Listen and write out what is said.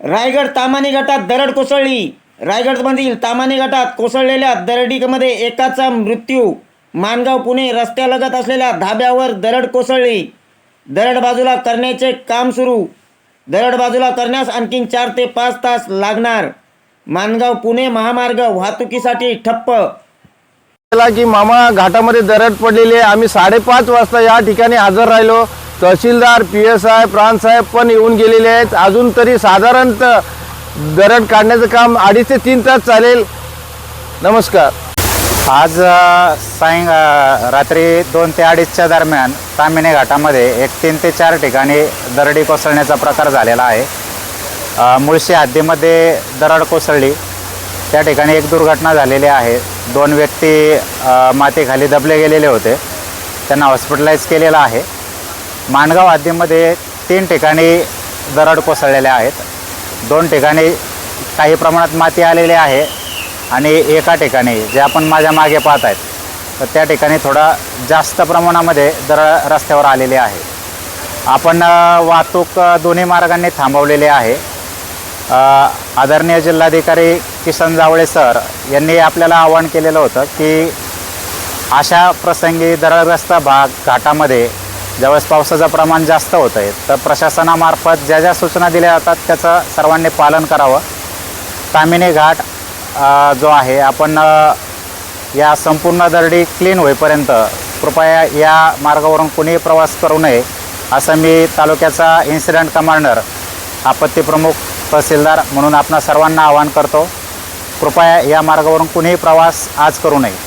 रायगड तामानी गटात दरड कोसळली. रायगडमधील तामानी गटात कोसळलेल्या दरडीमध्ये एकाचा मृत्यू. मानगाव पुणे रस्त्यालगत असलेल्या धाब्यावर दरड कोसळली. दरड बाजूला करण्याचे काम सुरू. दरड बाजूला करण्यास आणखीन चार ते पाच तास लागणार. मानगाव पुणे महामार्ग वाहतुकीसाठी ठप्प. की मामा घाटामध्ये दरड पडलेली आहे. आम्ही साडेपाच वाजता या ठिकाणी हजर राहिलो. तहसीलदार पी एस आय प्रांतसाहेब पण येऊन गेलेले आहेत. अजून तरी साधारणतः दरड काढण्याचं काम अडीच ते तीन तास चालेल. नमस्कार. आज अ, सायं अ, रात्री दोन ते अडीचच्या दरम्यान तामिनी घाटामध्ये एक तीन ते चार ठिकाणी दरडी कोसळण्याचा प्रकार झालेला आहे. अ, मुळशी हद्दीमध्ये दरड कोसळली. त्या ठिकाणी एक दुर्घटना झालेली आहे. दोन व्यक्ती अ, मातीखाली दबले गेलेले होते. त्यांना हॉस्पिटलाइज केलेलं आहे. माणगाव हद्दीमध्ये तीन ठिकाणी दरड कोसळलेल्या आहेत. दोन ठिकाणी काही प्रमाणात माती आलेली आहे आणि एका ठिकाणी जे आपण माझ्या मागे पाहत आहेत तर त्या ठिकाणी थोडा जास्त प्रमाणामध्ये दर रस्त्यावर आलेली आहे. आपण वाहतूक दोन्ही मार्गांनी थांबवलेली आहे. आदरणीय जिल्हाधिकारी किसन जावळे सर यांनी आपल्याला आवाहन केलेलं होतं की अशा प्रसंगी दरडग्रस्त भाग घाटामध्ये ज्यावेळेस पावसाचं प्रमाण जास्त होतं आहे तर प्रशासनामार्फत ज्या ज्या सूचना दिल्या जातात त्याचं सर्वांनी पालन करावं. कामिनी घाट जो आहे आपण या संपूर्ण दरडी क्लीन होईपर्यंत कृपया या मार्गावरून कुणीही प्रवास करू नये असं मी तालुक्याचा इन्सिडेंट कमांडर आपत्ती प्रमुख तहसीलदार म्हणून आपणा सर्वांना आवाहन करतो. कृपया या मार्गावरून कुणीही प्रवास आज करू नये.